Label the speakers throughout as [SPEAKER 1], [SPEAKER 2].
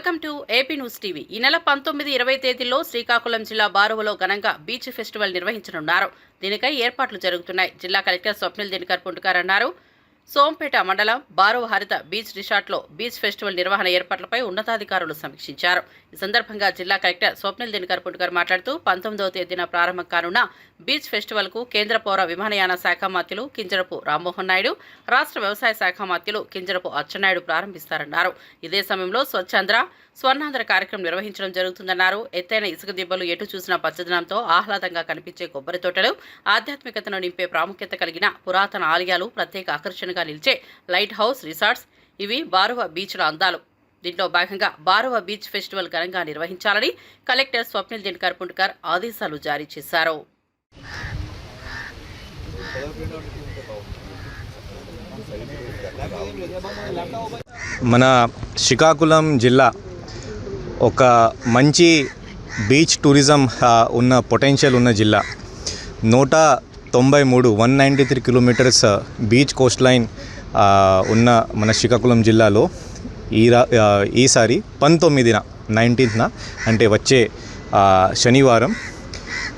[SPEAKER 1] Welcome to AP news TV. ఈ నెల పంతొమ్మిది ఇరవై తేదీల్లో శ్రీకాకుళం జిల్లా బారువలో ఘనంగా బీచ్ ఫెస్టివల్ నిర్వహించనున్నారు. దీనికై ఏర్పాట్లు జరుగుతున్నాయి. జిల్లా కలెక్టర్ స్వప్నిల్ దినకర్ పుంటుకర్ అన్నారు సోంపేట మండలం బారో హరిత బీచ్ రిసార్ట్లో బీచ్ ఫెస్టివల్ నిర్వహణ ఏర్పాట్లపై ఉన్నతాధికారులు సమీక్షించారు. ఈ సందర్భంగా జిల్లా కలెక్టర్ స్వప్నిల్ దినకర్ పుంటుకర్ మాట్లాడుతూ పంతొమ్మిదవ తేదీన ప్రారంభం కానున్న బీచ్ ఫెస్టివల్కు కేంద్ర పౌర విమానయాన శాఖ మంత్రులు కింజరపు రామ్మోహన్ నాయుడు రాష్ట్ర వ్యవసాయ శాఖ మంత్రులు కింజరపు అచ్చెన్నాయుడు ప్రారంభిస్తారన్నారు. ఇదే సమయంలో స్వచ్ఛాంధ్ర స్వర్ణాంధ్ర కార్యక్రమం నిర్వహించడం జరుగుతుందన్నారు. ఎత్తైన ఇసుక దిబ్బలు ఎటు చూసినా పచ్చదనంతో ఆహ్లాదంగా కనిపించే కొబ్బరి తోటలు ఆధ్యాత్మికతను నింపే ప్రాముఖ్యత కలిగిన పురాతన ఆలయాలు ప్రత్యేక ఆకర్షణ ఆకర్షణగా నిలిచే లైట్ హౌస్ రిసార్ట్స్ ఇవి బారువ బీచ్ల అందాలు. దీంట్లో భాగంగా బారువ బీచ్ ఫెస్టివల్ ఘనంగా నిర్వహించాలని కలెక్టర్ స్వప్నిల్ దినకర్ పుంట్కర్ ఆదేశాలు జారీ చేశారు.
[SPEAKER 2] మన శ్రీకాకుళం జిల్లా ఒక మంచి బీచ్ టూరిజం ఉన్న పొటెన్షియల్ ఉన్న జిల్లా. నూట తొంభై మూడు one ninety three kilometres beach coast line ఉన్న మన శ్రీకాకుళం జిల్లాలో ఈ రా uh, ఈసారి పంతొమ్మిదిన నైన్టీన్త్న అంటే వచ్చే uh, శనివారం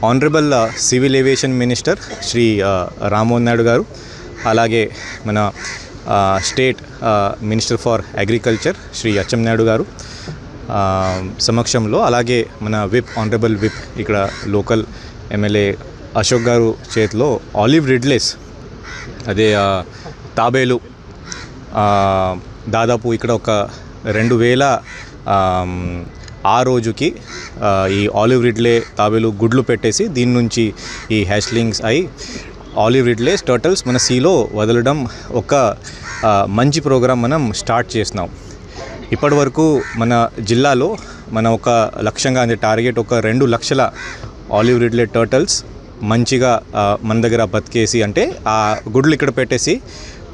[SPEAKER 2] honourable civil aviation minister Shri uh, Rammohan Naidu గారు అలాగే మన state minister for agriculture Shri Atchannaidu గారు సమక్షంలో అలాగే మన విప్ ఆనరబుల్ విప్ ఇక్కడ లోకల్ ఎమ్మెల్యే అశోక్ గారు చేతిలో ఆలివ్ రిడ్లెస్ అదే తాబేలు. దాదాపు ఇక్కడ ఒక రెండు వేల ఆ రోజుకి ఈ ఆలివ్ రిడ్లే తాబేలు గుడ్లు పెట్టేసి దీని నుంచి ఈ హ్యాష్లింగ్స్ అయి ఆలివ్ రిడ్లేస్ టర్టల్స్ మన సీలో వదలడం ఒక మంచి ప్రోగ్రాం మనం స్టార్ట్ చేసినాం. ఇప్పటి వరకు మన జిల్లాలో మన ఒక లక్ష్యంగా అంటే టార్గెట్ ఒక రెండు లక్షల ఆలివ్ రిడ్లే టర్టల్స్ మంచిగా మన దగ్గర బతికేసి అంటే ఆ గుడ్లు ఇక్కడ పెట్టేసి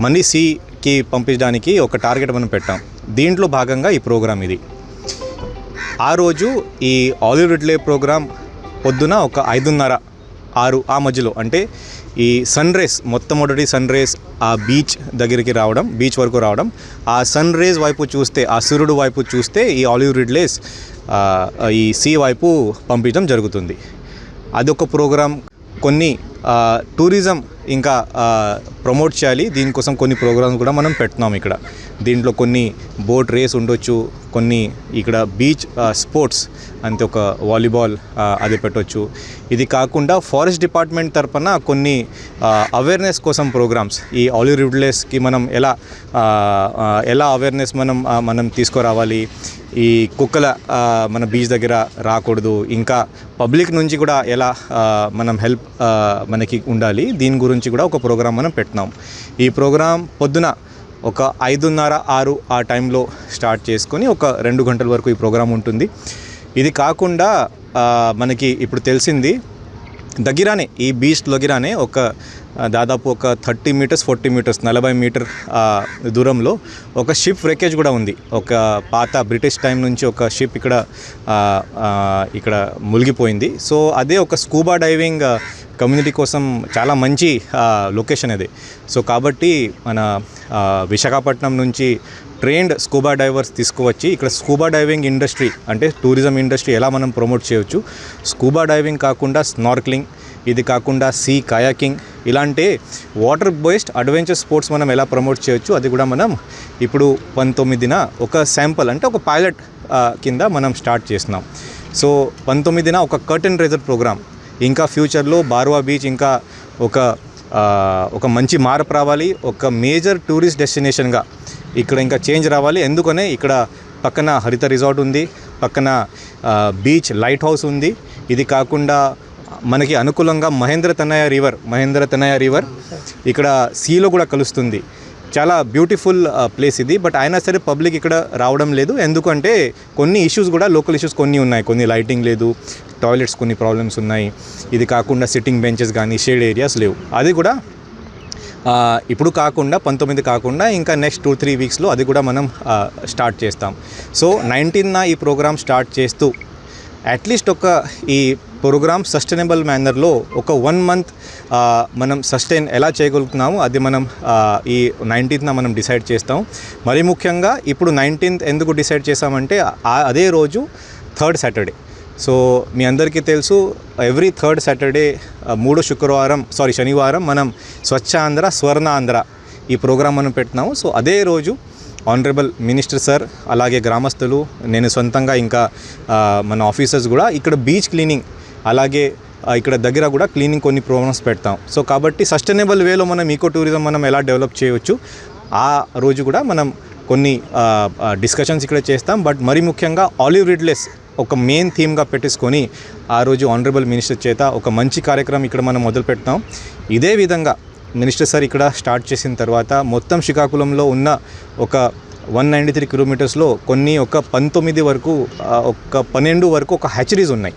[SPEAKER 2] మనీ సీకి పంపించడానికి ఒక టార్గెట్ మనం పెట్టాం. దీంట్లో భాగంగా ఈ ప్రోగ్రామ్ ఇది. ఆ రోజు ఈ ఆలివ్ రిడ్లే ప్రోగ్రామ్ పొద్దున ఒక ఐదున్నర ఆరు ఆ మధ్యలో అంటే ఈ సన్ రేస్ మొట్టమొదటి సన్ రేస్ ఆ బీచ్ దగ్గరికి రావడం బీచ్ వరకు రావడం ఆ సన్ రేస్ వైపు చూస్తే ఆ సూర్యుడు వైపు చూస్తే ఈ ఆలివ్ రిడ్లేస్ ఈ సీ వైపు పంపించడం జరుగుతుంది. అదొక ప్రోగ్రామ్ కొన్ని టూరిజం ఇంకా ప్రమోట్ చేయాలి. దీనికోసం కొన్ని ప్రోగ్రామ్స్ కూడా మనం పెడుతున్నాం ఇక్కడ. దీంట్లో కొన్ని బోట్ రేస్ ఉండొచ్చు కొన్ని ఇక్కడ బీచ్ స్పోర్ట్స్ అంతే ఒక వాలీబాల్ అది పెట్టొచ్చు. ఇది కాకుండా ఫారెస్ట్ డిపార్ట్మెంట్ తరఫున కొన్ని అవేర్నెస్ కోసం ప్రోగ్రామ్స్. ఈ ఆలివ్ రిడ్లెస్కి మనం ఎలా ఎలా అవేర్నెస్ మనం మనం తీసుకురావాలి ఈ కుక్కల మన బీచ్ దగ్గర రాకూడదు. ఇంకా పబ్లిక్ నుంచి కూడా ఎలా మనం హెల్ప్ మనకి ఉండాలి దీని గురించి కూడా ఒక ప్రోగ్రాం మనం పెట్టినాం ఈ ప్రోగ్రాం పొద్దున ఒక ఐదున్నర ఆరు ఆ టైంలో స్టార్ట్ చేసుకొని ఒక రెండు గంటల వరకు ఈ ప్రోగ్రాం ఉంటుంది. ఇది కాకుండా మనకి ఇప్పుడు తెలిసింది దగ్గరనే ఈ బీచ్ దగ్గరనే ఒక దాదాపు ఒక థర్టీ మీటర్స్ ఫార్టీ మీటర్స్ నలభై మీటర్ దూరంలో ఒక షిప్ వ్రేకేజ్ కూడా ఉంది. ఒక పాత బ్రిటిష్ టైం నుంచి ఒక షిప్ ఇక్కడ ఇక్కడ మునిగిపోయింది సో అదే ఒక స్కూబా డైవింగ్ కమ్యూనిటీ కోసం చాలా మంచి లొకేషన్ ఇది సో కాబట్టి మన విశాఖపట్నం నుంచి ట్రైన్డ్ స్కూబా డైవర్స్ తీసుకువచ్చి ఇక్కడ స్కూబా డైవింగ్ ఇండస్ట్రీ అంటే టూరిజం ఇండస్ట్రీ ఎలా మనం ప్రమోట్ చేయొచ్చు? స్కూబా డైవింగ్ కాకుండా స్నార్క్లింగ్ ఇది కాకుండా సీ కయాకింగ్ ఇలాంటి వాటర్ బేస్డ్ అడ్వెంచర్ స్పోర్ట్స్ మనం ఎలా ప్రమోట్ చేయొచ్చు? అది కూడా మనం ఇప్పుడు పంతొమ్మిదిన ఒక శాంపుల్ అంటే ఒక పైలట్ కింద మనం స్టార్ట్ చేస్తున్నాం. సో పంతొమ్మిదిన ఒక కర్టెన్ రేజర్ ప్రోగ్రామ్ ఇంకా ఫ్యూచర్లో బార్వా బీచ్ ఇంకా ఒక ఒక మంచి మార్పు రావాలి ఒక మేజర్ టూరిస్ట్ డెస్టినేషన్గా ఇక్కడ ఇంకా చేంజ్ రావాలి. ఎందుకనే ఇక్కడ పక్కన హరిత రిసార్ట్ ఉంది పక్కన బీచ్ లైట్ హౌస్ ఉంది. ఇది కాకుండా మనకి అనుకూలంగా మహేంద్ర తనయ రివర్ మహేంద్ర తనయ రివర్ ఇక్కడ సీలో కూడా కలుస్తుంది. చాలా బ్యూటిఫుల్ ప్లేస్ uh, ఇది. బట్ అయినా సరే పబ్లిక్ ఇక్కడ రావడం లేదు. ఎందుకంటే కొన్ని ఇష్యూస్ కూడా లోకల్ ఇష్యూస్ కొన్ని ఉన్నాయి. కొన్ని లైటింగ్ లేదు టాయిలెట్స్ కొన్ని ప్రాబ్లమ్స్ ఉన్నాయి. ఇది కాకుండా సిట్టింగ్ బెంచెస్ కానీ షేడ్ ఏరియాస్ లేవు. అది కూడా ఇప్పుడు కాకుండా పంతొమ్మిది కాకుండా ఇంకా నెక్స్ట్ టూ త్రీ వీక్స్లో అది కూడా మనం స్టార్ట్ చేస్తాం. సో నైన్టీన్న ఈ ప్రోగ్రామ్ స్టార్ట్ చేస్తూ అట్లీస్ట్ ఒక ఈ ప్రోగ్రామ్ సస్టైనబుల్ మేనర్లో ఒక వన్ మంత్ మనం సస్టైన్ ఎలా చేయగలుగుతున్నామో అది మనం ఈ నైన్టీన్త్న మనం డిసైడ్ చేస్తాం. మరి ముఖ్యంగా ఇప్పుడు నైన్టీన్త్ ఎందుకు డిసైడ్ చేసామంటే అదే రోజు థర్డ్ సాటర్డే. సో మీ అందరికీ తెలుసు ఎవ్రీ థర్డ్ సాటర్డే మూడో శుక్రవారం సారీ శనివారం మనం స్వచ్ఛ ఆంధ్ర స్వర్ణ ఆంధ్ర ఈ ప్రోగ్రాం మనం పెట్టినాము సో అదే రోజు ఆనరబుల్ మినిస్టర్ సార్ అలాగే గ్రామస్తులు నేను సొంతంగా ఇంకా మన ఆఫీసర్స్ కూడా ఇక్కడ బీచ్ క్లీనింగ్ అలాగే ఇక్కడ దగ్గర కూడా క్లీనింగ్ కొన్ని ప్రోగ్రామ్స్ పెడతాం. సో కాబట్టి సస్టైనబుల్ వేలో మనం ఈకో టూరిజం మనం ఎలా డెవలప్ చేయవచ్చు ఆ రోజు కూడా మనం కొన్ని డిస్కషన్స్ ఇక్కడ చేస్తాం. బట్ మరీ ముఖ్యంగా ఆలివ్ రిడ్లెస్ ఒక మెయిన్ థీమ్గా పెట్టేసుకొని ఆ రోజు ఆనరబుల్ మినిస్టర్ చేత ఒక మంచి కార్యక్రమం ఇక్కడ మనం మొదలు పెడతాం. ఇదే విధంగా మినిస్టర్ సార్ ఇక్కడ స్టార్ట్ చేసిన తర్వాత మొత్తం శ్రీకాకుళంలో ఉన్న ఒక వన్ నైంటీ త్రీ కిలోమీటర్స్లో కొన్ని ఒక పంతొమ్మిది వరకు ఒక పన్నెండు వరకు ఒక హ్యాచరీస్ ఉన్నాయి.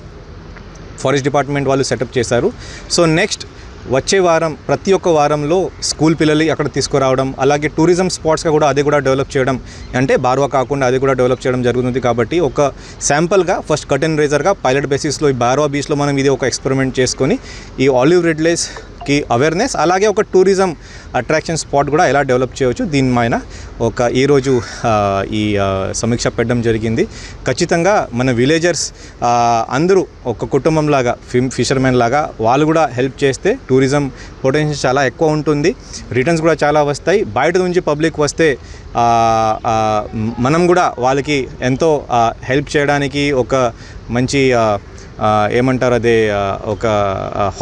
[SPEAKER 2] ఫారెస్ట్ డిపార్ట్మెంట్ వాళ్ళు సెటప్ చేశారు. సో నెక్స్ట్ వచ్చే వారం ప్రతి ఒక్క వారంలో స్కూల్ పిల్లలు అక్కడ తీసుకురావడం అలాగే టూరిజం స్పాట్స్గా కూడా అది కూడా డెవలప్ చేయడం అంటే బార్వా కాకుండా అది కూడా డెవలప్ చేయడం జరుగుతుంది కాబట్టి ఒక శాంపుల్గా ఫస్ట్ కటన్ రేజర్గా పైలట్ బేసిస్లో ఈ బార్వా బీచ్లో మనం ఇది ఒక ఎక్స్పెరిమెంట్ చేసుకొని ఈ ఆలివ్ కి అవేర్నెస్ అలాగే ఒక టూరిజం అట్రాక్షన్ స్పాట్ కూడా ఎలా డెవలప్ చేయవచ్చు దీని పైన ఒక ఈరోజు ఈ సమీక్ష పెట్టడం జరిగింది. ఖచ్చితంగా మన విలేజర్స్ అందరూ ఒక కుటుంబం లాగా ఫిమ్ ఫిషర్మెన్ లాగా వాళ్ళు కూడా హెల్ప్ చేస్తే టూరిజం పొటెన్షియల్ చాలా ఎక్కువ ఉంటుంది. రిటర్న్స్ కూడా చాలా వస్తాయి. బయట నుంచి పబ్లిక్ వస్తే మనం కూడా వాళ్ళకి ఎంతో హెల్ప్ చేయడానికి ఒక మంచి ఏమంటారు అదే ఒక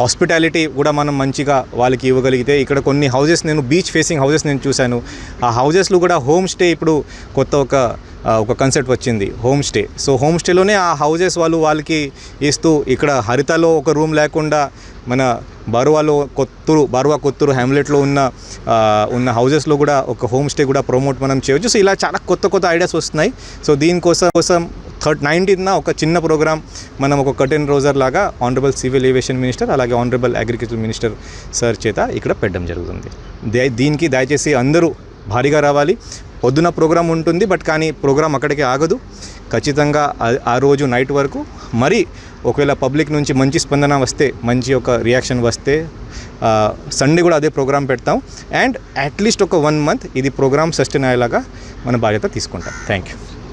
[SPEAKER 2] హాస్పిటాలిటీ కూడా మనం మంచిగా వాళ్ళకి ఇవ్వగలిగితే ఇక్కడ కొన్ని హౌజెస్ నేను బీచ్ ఫేసింగ్ హౌజెస్ నేను చూశాను. ఆ హౌజెస్లో కూడా హోమ్ స్టే ఇప్పుడు కొత్త ఒక ఒక కన్సెప్ట్ వచ్చింది హోమ్ స్టే సో హోమ్ స్టేలోనే ఆ హౌజెస్ వాళ్ళు వాళ్ళకి ఇస్తూ ఇక్కడ హరితలో ఒక రూమ్ లేకుండా మన బరువాలో కొత్తూరు బరువా కొత్తూరు హ్యామ్లెట్లో ఉన్న ఉన్న హౌజెస్లో కూడా ఒక హోమ్ స్టే కూడా ప్రమోట్ మనం చేయవచ్చు. సో ఇలా చాలా కొత్త కొత్త ఐడియాస్ వస్తున్నాయి. సో దీనికోసం కోసం థర్డ్ నైన్టీన్న ఒక చిన్న ప్రోగ్రామ్ మనం ఒక కటెన్ రోజర్ లాగా ఆనరబుల్ సివిల్ ఏవియేషన్ మినిస్టర్ అలాగే ఆనరబుల్ అగ్రికల్చర్ మినిస్టర్ సార్ చేత ఇక్కడ పెట్టడం జరుగుతుంది. దీనికి దయచేసి అందరూ భారీగా రావాలి. పొద్దున ప్రోగ్రామ్ ఉంటుంది బట్ కానీ ప్రోగ్రామ్ అక్కడికి ఆగదు. ఖచ్చితంగా ఆ- ఆ రోజు నైట్ వరకు. మరి ఒకవేళ పబ్లిక్ నుంచి మంచి స్పందన వస్తే మంచి ఒక రియాక్షన్ వస్తే సండే కూడా అదే ప్రోగ్రామ్ పెడతాం. అండ్ అట్లీస్ట్ ఒక వన్ మంత్ ఇది ప్రోగ్రామ్ సస్టైన్ అయ్యేలాగా మన బాధ్యత తీసుకుంటాం. Thank you.